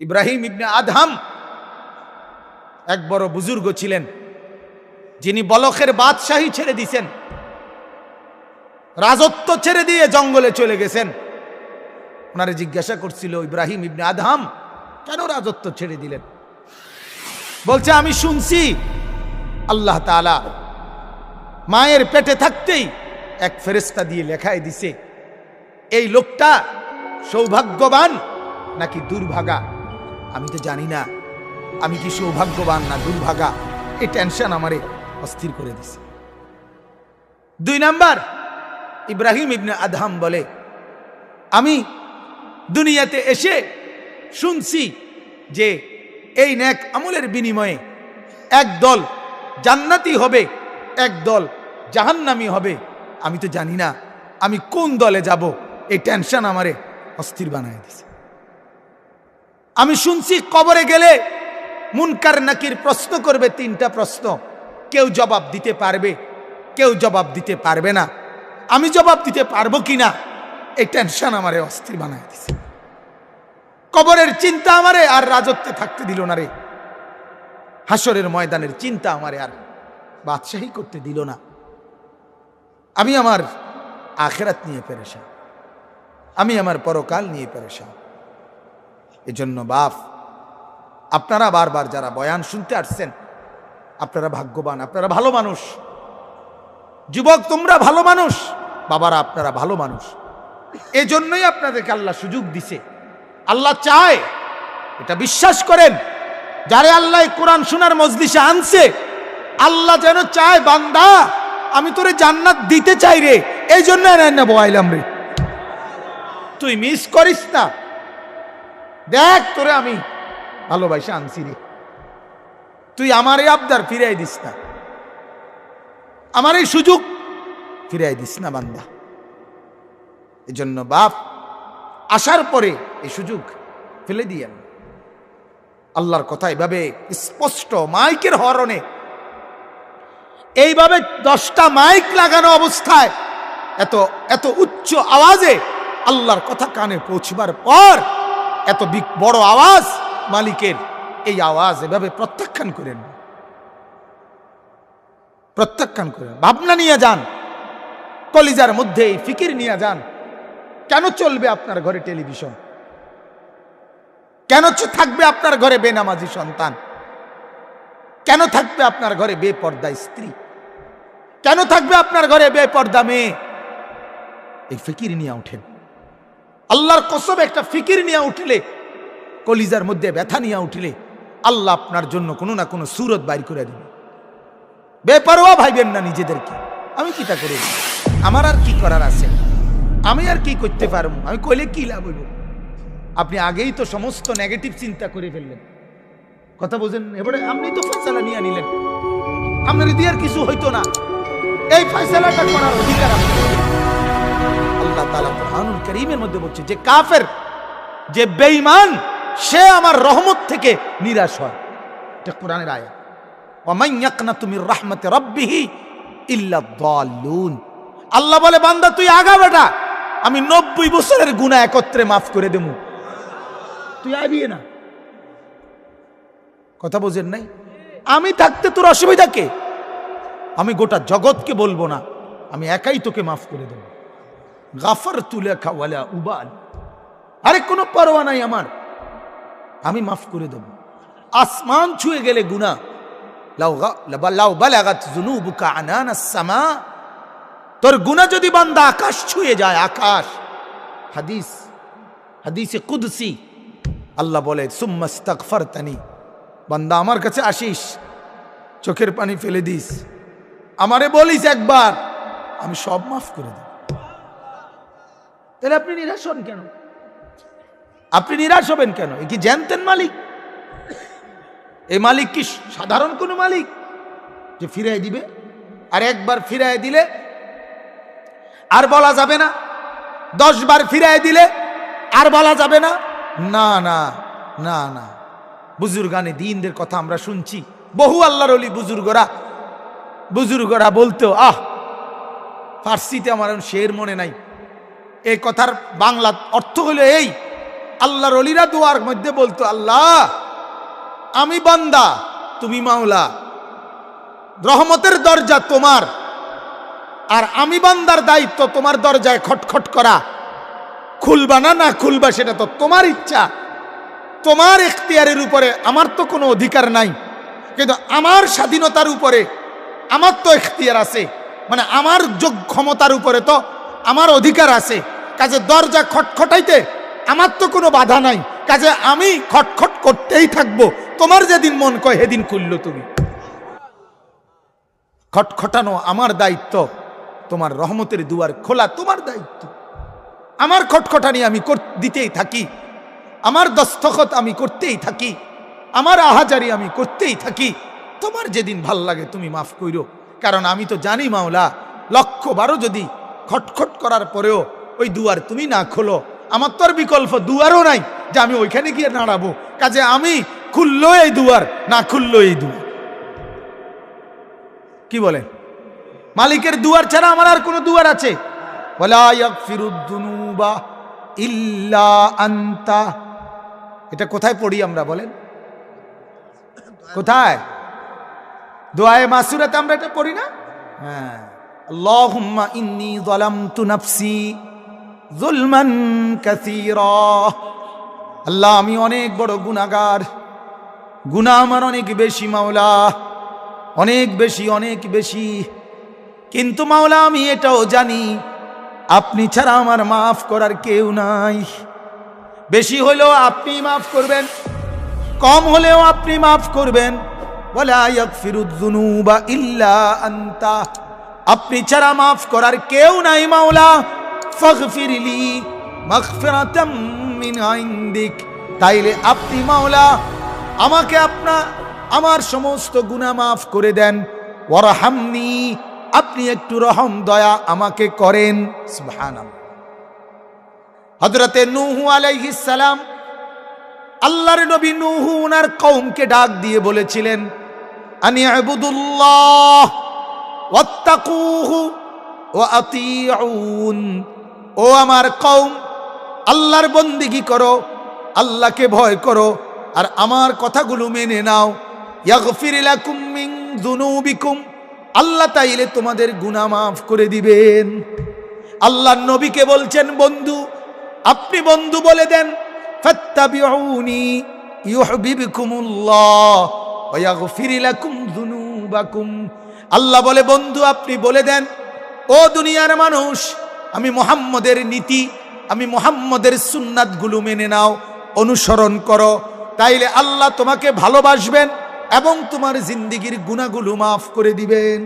ইব্রাহিম ইবনে Adham এক বড় বুজুর্গ ছিলেন, যিনি বলখের বাদশাহী ছেড়ে দিছেন, রাজত্ব ছেড়ে দিয়ে জঙ্গলে চলে গেছেন। ওনারে জিজ্ঞাসা করছিল, ইব্রাহিম ইবনে আদহাম, কেন রাজত্ব ছেড়ে দিলেন? বলছে, আমি শুনছি আল্লাহ তাআলা মায়ের পেটে থাকতেই এক ফেরেস্তা দিয়ে লেখায় দিছে, এই লোকটা সৌভাগ্যবান নাকি দুর্ভাগা? আমি তো জানি না। আমি কি সৌভাগ্যবান না দুর্ভাগা? এই টেনশন আমারে অস্থির করে দিছে। দুই নাম্বার, ইব্রাহিম ইবনে আদহাম বলে, আমি দুনিয়াতে এসে শুনছি যে এই ন্যাক আমলের বিনিময়ে এক দল জান্নাতি হবে, এক দল জাহান্নামি হবে। আমি তো জানি না আমি কোন দলে যাব। এই টেনশন আমারে অস্থির বানায় দিছে। আমি শুনছি কবরে গেলে মুনকার নাকির প্রশ্ন করবে তিনটা প্রশ্ন। কেউ জবাব দিতে পারবে, কেউ জবাব দিতে পারবে না। আমি জবাব দিতে পারব কিনা, এই টেনশন আমারে অস্থির বানায় দিছে। কবরের চিন্তা আমারে আর রাজত্বে থাকতে দিল না রে। হাসরের ময়দানের চিন্তা আমারে আর বাদশাহী করতে দিল না। আমি আমার আখেরাত নিয়ে পেরেশা আমি আমার পরকাল নিয়ে পেরেশা এজন্য বাপ, আপনারা বারবার যারা বয়ান শুনতে আসছেন, আপনারা ভাগ্যবান, আপনারা ভালো মানুষ। যুবক, তোমরা ভালো মানুষ, বাবারা, আপনারা ভালো মানুষ। এজন্যই আপনাদেরকে আল্লাহ সুযোগ দিছে। আল্লাহ চায়, এটা বিশ্বাস করেন, যারে আল্লাহ কোরআন শোনার মজলিসে আনছে, আল্লাহ যেন চায়, বান্দা, আমি তোরে জান্নাত দিতে চাই রে এই জন্য বয়াইলাম রে। তুই মিস করিস না। দেখ তোরে আমি ভালোবাসে আনছি রে। তুই আমার এই আবদার ফিরাই দিস না। আমার এই সুযোগ ফিরাই দিস না বান্দা। এজন্য বাপ, আসার পরে এই সুযোগ ফেলে দিয়েন। আল্লাহর কথা এভাবে স্পষ্ট মাইকের হরণে, এইভাবে দশটা মাইক লাগানো অবস্থায়, এত এত উচ্চ আওয়াজে আল্লাহর কথা কানে পৌঁছবার পর এত বড় আওয়াজ মালিকের। এই আওয়াজ এভাবে প্রত্যাখ্যান করেন। প্রত্যাখ্যান করেন। ভাবনা নিয়ে যান। কলিজার মধ্যে এই ফিকির নিয়ে যান। কেন চলবে আপনার ঘরে টেলিভিশন? কেন থাকবে আপনার ঘরে বেনামাজি সন্তান? কেন থাকবে আপনার ঘরে বেপর্দা স্ত্রী? কেন থাকবে আপনার ঘরে বেপর্দা মেয়ে? এই ফিকির নিয়ে উঠেন। আল্লাহর কসম একটা ফিকির নিয়ে উঠলে, কলিজার মধ্যে ব্যথা নিয়ে উঠলে, আল্লাহ আপনার জন্য কোনো না কোনো সুরত বাইর করে দিবে। বেপরোয়া ভাইবেন না নিজেদেরকে। আমি কিটা করে? আমার আর কি করার আছে? আমি আর কি করতে পারব? আমি কইলে কি লাভ হইব? আপনি আগেই তো সমস্ত নেগেটিভ চিন্তা করে ফেললেন। কথা বোঝেন? এবারে আপনি তো ফয়সালা নিয়ে নিলেন। আপনার দিয়ে আর কিছু হইতো না। এই ফয়সালাটা করার অধিকার আপনার। আল্লাহ তাআলা কুরআনুল কারীমের মধ্যে বলছে, যে কাফের, যে সে আমার রহমত থেকে নিরাশ হয়। এটা কোরআনের আয়াত। ওয়ামান ইয়াকনাতু মির রাহমাতি রাব্বিহি আল্লাহ বলে, বান্দা, তুই আগা বেটা, আমি নব্বই বছরের গুনাহ একত্রে মাফ করে দেবো। তুই আবি না। কথা বোঝেন নাই? আমি থাকতে তোর অসুবিধা কে? আমি গোটা জগৎকে বলব না, আমি একাই তোকে মাফ করে দেবো। গাফার তুলে খাওয়ালা উবাল। আরে কোনো পরোয়া নাই আমার। আমি মাফ করে দেব। আসমান ছুঁয়ে গেলে গুনা লাউ গা- লাবা- লাউ বালাগাত যুনুবুকা আনানাস তোর গুনাহ যদি বান্দা আকাশ ছুঁয়ে যায়, আকাশ। হাদিস। হাদিসে কুদসি। আল্লাহ বলে সুম্মাস্তাগফারতানি বান্দা আমার কাছে আসিস, চোখের পানি ফেলে দিস। আমারে বলিস একবার। আমি সব মাফ করে দেব। তাহলে আপনি নিরাশ হন কেন? আপনি নিরাশ হবেন কেন? এ কি জানতেন মালিক? এই মালিক কি সাধারণ কোনো মালিক? যে ফিরাই দিবে? আর একবার ফিরাই দিলে আর বলা যাবে না। দশ বার ফিরাই দিলে আর বলা যাবে না। না না না না। বুজুর্গানে দিনদের কথা আমরা শুনছি। বহু আল্লাহর অলি বুজুর্গরা বুজুর্গরা বলতো আহ, ফার্সিতে আমার শের মনে নাই। এই কথার বাংলা অর্থ হলো এই, আল্লাহর অলিরা দোয়ার মধ্যে বলতো, আল্লাহ, আমি বান্দা, তুমি মাওলা। রহমতের দরজা তোমার, আর আমি বান্দার দায়িত্ব তোমার দরজায় খটখট করা। খুলবা না না খুলবা, সেটা তো তোমার ইচ্ছা। তোমার এখতিয়ারের উপরে আমার তো কোনো অধিকার নাই। কিন্তু আমার স্বাধীনতার উপরে আমার তো এখতিয়ার আছে। মানে আমার যোগ ক্ষমতার উপরে তো আমার অধিকার আছে। কাজে দরজা খটখটাইতে আমার তো কোনো বাধা নাই। কাজে আমি খটখট করতেই থাকব। তোমার যেদিন মন কয় সেদিন খুললো তুমি। খটখটানো আমার দায়িত্ব। তোমার রহমতের দুয়ার খোলা তোমার দায়িত্ব। আমার খটখটানি আমি দিতেই থাকি। আমার দস্তখত আমি করতেই থাকি। আমার আহাজারি আমি করতেই থাকি। তোমার যেদিন ভালো লাগে তুমি মাফ কইরো। কারণ আমি তো জানি মাওলা, লক্ষ বারো যদি খটখট করার পরেও ওই দুয়ার তুমি না খোলো। আমার তো আর বিকল্প দুয়ারও নাই যে আমি ওইখানে গিয়ে দাঁড়াবো। কাজে আমি খুললো এই দুয়ার, না খুললো এই দুয়ার। কি বলে? মালিকের দুয়ার ছাড়া আমার আর কোনো দুয়ার আছে? ইল্লা আনতা। এটা কোথায় পড়ি আমরা বলেন? কোথায়? আমরা এটা পড়ি না? হ্যাঁ। ইন্নী নাফসি। যুলমান কাসীরা। আল্লাহ, আমি অনেক বড় গুনাহগার। গুনাহ আমার অনেক বেশি মাওলা, অনেক বেশি অনেক বেশি। কিন্তু মাওলা, আমি এটাও জানি, আপনি ছাড়া আমার মাফ করার কেউ নাই। বেশি হলেও আপনি মাফ করবেন, কম হলেও আপনি মাফ করবেন। ইল্লা আনতা। আপনি ছাড়া মাফ করার কেউ নাই মাওলা। ফাগফিরলি মাগফিরাতাম মিন ইনদিক। তাইলে আপনি মাওলা আমাকে আপনা, আমার সমস্ত গুনাহ মাফ করে দেন। ওয়ারহামনি, আপনি একটু রহম, দয়া আমাকে করেন। সুবহানাল্লাহ। হযরতে নূহ আলাইহিস সালাম আল্লাহর নবী নূহ ওনার কওমকে ডাক দিয়ে বলেছিলেন, আনি আবুদুল্লাহ, ওয়াত্তাকুহু ওয়া আতিউন। ও আমার কওম, আল্লাহর বন্দিগি করো, আল্লাহকে ভয় করো, আর আমার কথাগুলো মেনে নাও। ইয়াগফির লাকুম যুনুবিকুম, আল্লাহ তাইলে তোমাদের গুনাহ মাফ করে দিবেন। আল্লাহর নবীকে বলছেন, বন্ধু, আপনি বন্ধু বলে দেন আল্লাহ বলে, বন্ধু, আপনি বলে দেন, ও দুনিয়ার মানুষ আমি মোহাম্মদের নীতি, আমি মোহাম্মদের সুন্নাতগুলো মেনে নাও, অনুসরণ করো। তাইলে আল্লাহ তোমাকে ভালোবাসবেন এবং তোমার জিন্দিগির গুণাগুলো মাফ করে দিবেন।